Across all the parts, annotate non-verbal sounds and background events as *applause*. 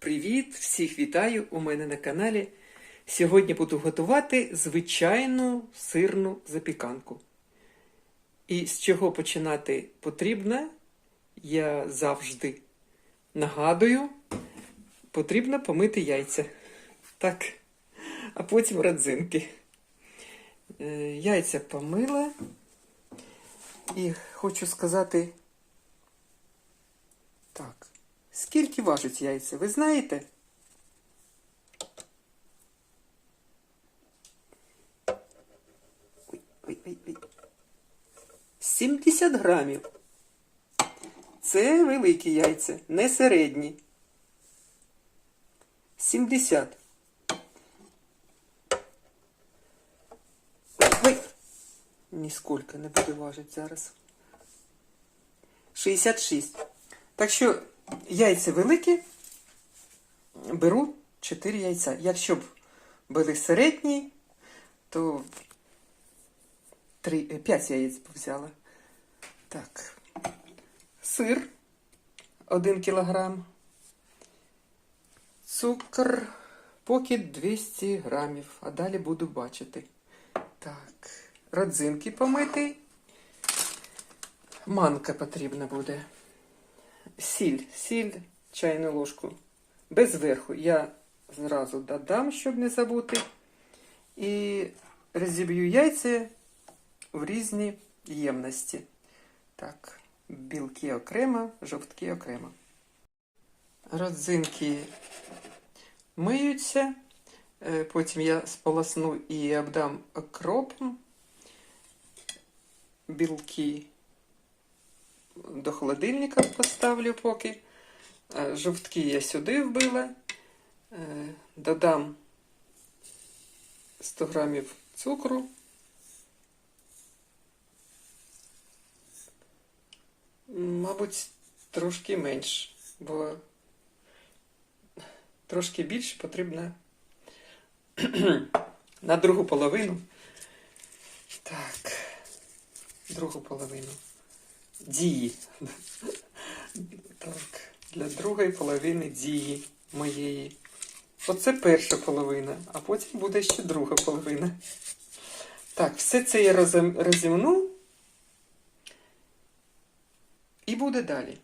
Привіт! Всіх вітаю у мене на каналі. Сьогодні буду готувати звичайну сирну запіканку. І з чого починати потрібно, я завжди нагадую, потрібно помити яйця. Так, а потім родзинки. Е, Яйця помила. І хочу сказати так. Скільки важать яйця, ви знаєте? Ой, ой, ой, ой. 70 грамів. Це великі яйця, не середні. 70. Ой. Ніскільки не буде важити зараз. 66. Так що яйця великі, беру 4 яйця. Якщо б були середні, то 3, 5 яєць б взяла. Так. Сир 1 кілограм. Цукор поки 200 грамів, а далі буду бачити. Так, родзинки помити. Манка потрібна буде. Сіль, сіль, чайну ложку. Без верху. Я зразу додам, щоб не забути. І розіб'ю яйця в різні ємності. Так, білки окремо, жовтки окремо. Родзинки миються. Е, Потім я сполосну і обдам окропом. Білки до холодильника поставлю поки. Е, Жовтки я сюди вбила. Е, Додам 100 грамів цукру. Мабуть, трошки менш, бо трошки більше потрібно на другу половину. Так, другу половину дії. Так, для другої половини дії моєї. Оце перша половина, а потім буде ще друга половина. Так, все це я розімну. І буде далі.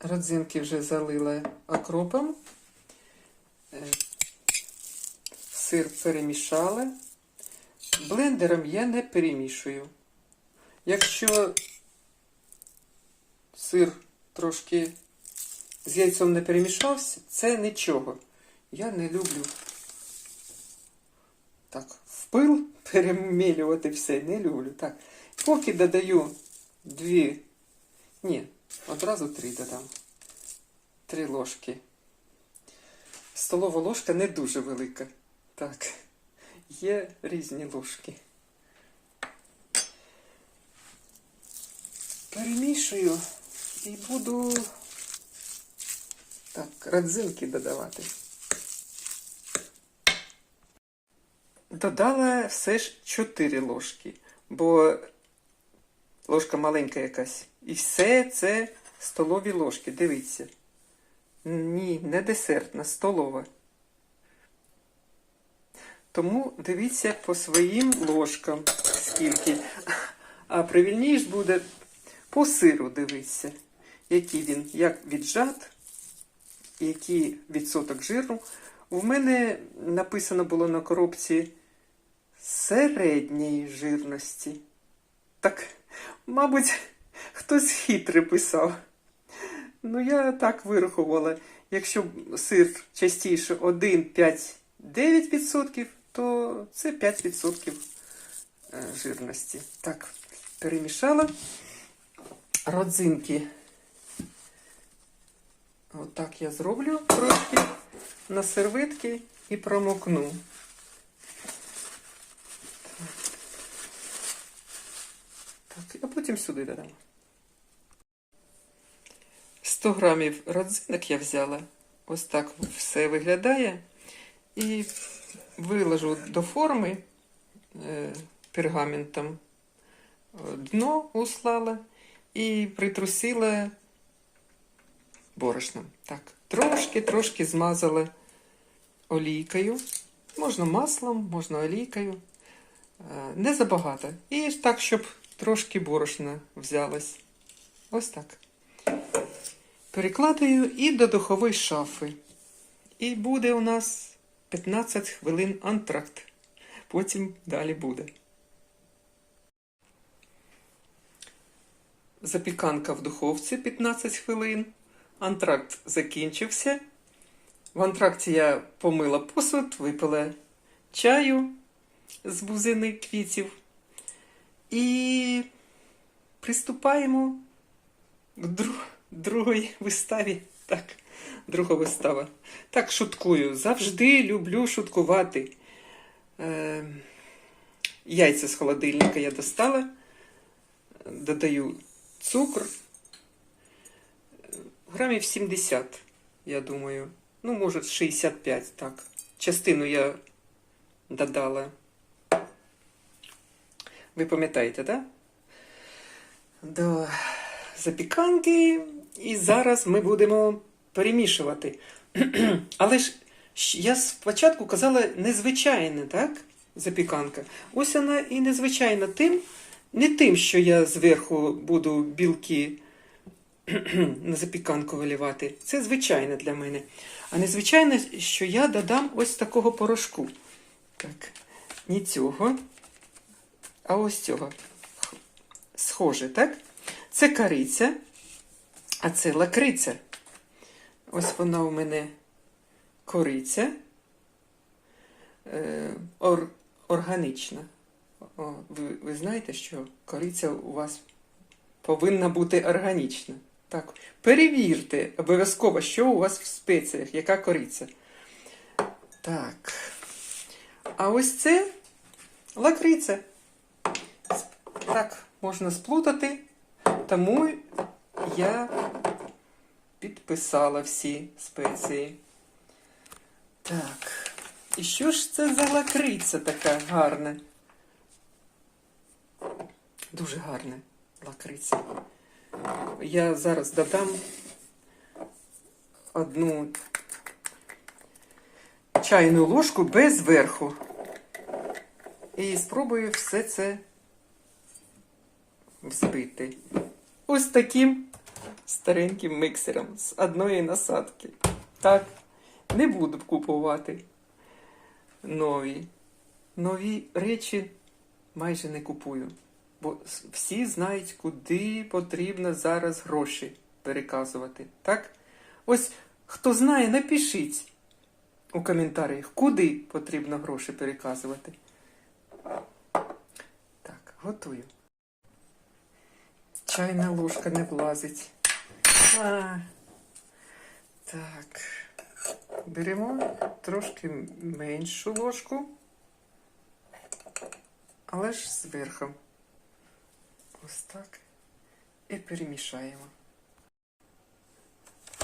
Родзинки вже залила окропом. Е, Сир перемішала. Блендером я не перемішую. Якщо сир трошки з яйцем не перемішався, це нічого. Я не люблю так, в пил перемілювати все, не люблю. Так. Поки додаю дві, ні, одразу три додам. Три ложки. Столова ложка не дуже велика. Так, є різні ложки. Перемішую і буду так, родзинки додавати. Додала все ж 4 ложки, бо ложка маленька якась. І все це столові ложки. Дивіться. Ні, не десертна, столова. Тому дивіться по своїм ложкам, скільки. А правильніше буде по сиру дивитися, який він, як віджат, який відсоток жиру. У мене написано було на коробці середньої жирності. Так, мабуть, хтось хитрий писав. Ну, я так вирахувала. Якщо сир частіше 1, 5, 9%, то це 5% е, жирності. Так, перемішала родзинки. Отак я зроблю трошки на серветки і промокну. Так, а потім сюди додам. 100 грамів родзинок я взяла. Ось так все виглядає. І виложу до форми е, пергаментом. Дно услала і притрусила борошном. Так, трошки-трошки змазали олійкою. Можна маслом, можна олійкою. Е, Не забагато. І так, щоб трошки борошна взялось. Ось так. Перекладаю і до духової шафи. І буде у нас 15 хвилин антракт. Потім далі буде. Запіканка в духовці 15 хвилин. Антракт закінчився. В антракті я помила посуд, випила чаю з бузини квітів. І приступаємо к дру- другої виставі. Так, друга вистава. Так, шуткую. Завжди люблю шуткувати. Е, яйця з холодильника я достала, додаю цукор. Грамів 70, я думаю. Ну, може, 65, так. Частину я додала. Ви пам'ятаєте, так? Да? До запіканки. І зараз ми будемо перемішувати. *clears throat* Але ж я спочатку казала незвичайна, так? Запіканка. Ось вона і незвичайна тим, не тим, що я зверху буду білки *clears throat* на запіканку вилівати. Це звичайне для мене. А незвичайне, що я додам ось такого порошку. Так, не цього, а ось цього. Схоже, так? Це кариця, а це лакриця. Ось вона у мене кориця. Е, ор, органічна. Ви, ви знаєте, що кориця у вас повинна бути органічна. Так, перевірте обов'язково, що у вас в спеціях, яка кориця. Так. А ось це лакриця. Так, можна сплутати, тому я підписала всі спеції. Так. І що ж це за лакриця така гарна? Дуже гарна лакриця. Я зараз додам одну чайну ложку без верху. І спробую все це взбити. Ось таким стареньким миксером з одної насадки. Так, не буду купувати нові. Нові речі майже не купую. Бо всі знають, куди потрібно зараз гроші переказувати. Так? Ось хто знає, напишіть у коментарях, куди потрібно гроші переказувати. Так, готую. Чайна ложка не влазить. А, так. Беремо трошки меншу ложку, але ж зверху. Ось так. І перемішаємо.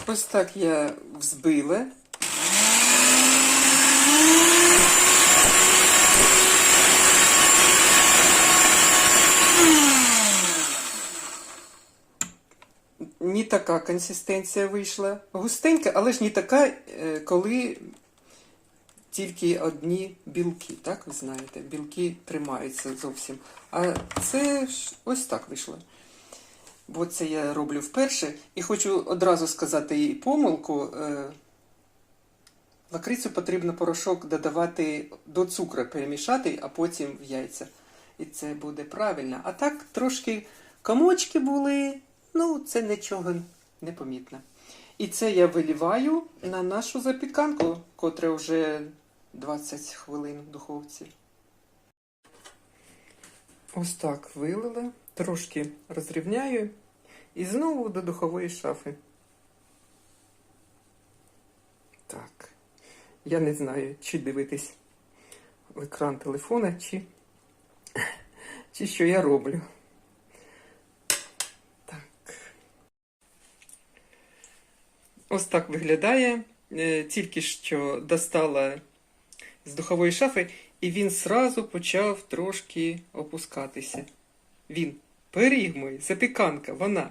Ось так я взбила. Не така консистенція вийшла. Густенька, але ж не така, е, коли тільки одні білки, так ви знаєте, білки тримаються зовсім. А це ось так вийшло. Бо це я роблю вперше. І хочу одразу сказати і помилку. е, Лакрицю потрібно порошок додавати до цукру, перемішати, а потім в яйця. І це буде правильно. А так трошки комочки були, ну це нічого не помітно. І це я виліваю на нашу запіканку, котра вже 20 хвилин в духовці. Ось так вилила, трошки розрівняю і знову до духової шафи. Так. Я не знаю, чи дивитись в екран телефона, чи, чи що я роблю. Так. Ось так виглядає. Е, Тільки що достала з духової шафи, і він сразу почав трошки опускатися. Він. Пиріг мой, запіканка, вона.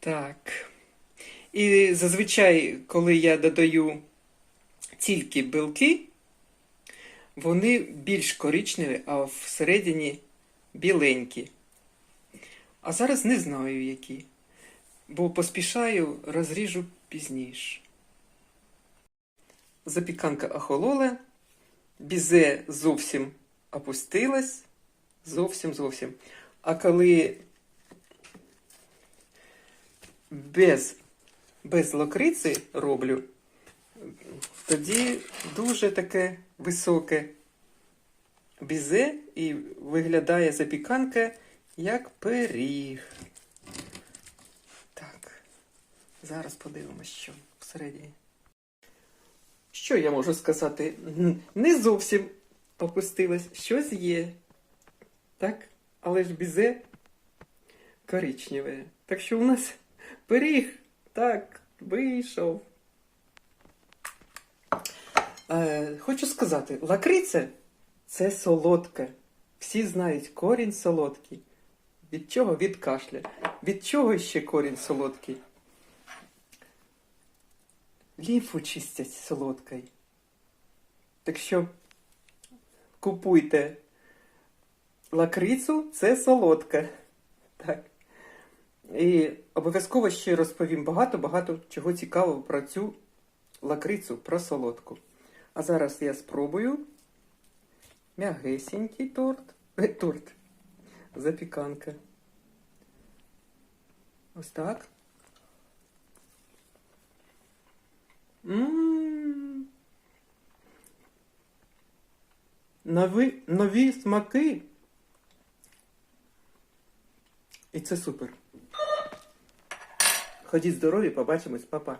Так. І зазвичай, коли я додаю тільки білки, вони більш коричневі, а всередині біленькі. А зараз не знаю які, бо поспішаю, розріжу пізніше. Запіканка охолола, бізе зовсім опустилась, зовсім зовсім. А коли без, без локриці роблю, тоді дуже таке високе бізе і виглядає запіканка як пиріг. Так, зараз подивимось, що всередині. Що я можу сказати? Не зовсім опустилось, щось є. Так, але ж бізе коричневе. Так що у нас *laughs* пиріг так вийшов. Е, хочу сказати, лакриця це солодке. Всі знають, корінь солодкий. Від чого? Від кашля. Від чого ще корінь солодкий? Лімфу чистять солодкою. Так що купуйте лакрицю, це солодке. Так. І обов'язково ще розповім багато-багато чого цікавого про цю лакрицю, про солодку. А зараз я спробую м'ягесенький торт. Е, торт. Запіканка. Ось так. М. Нові, нові смаки. І це супер. Ходіть здорові, побачимось, папа.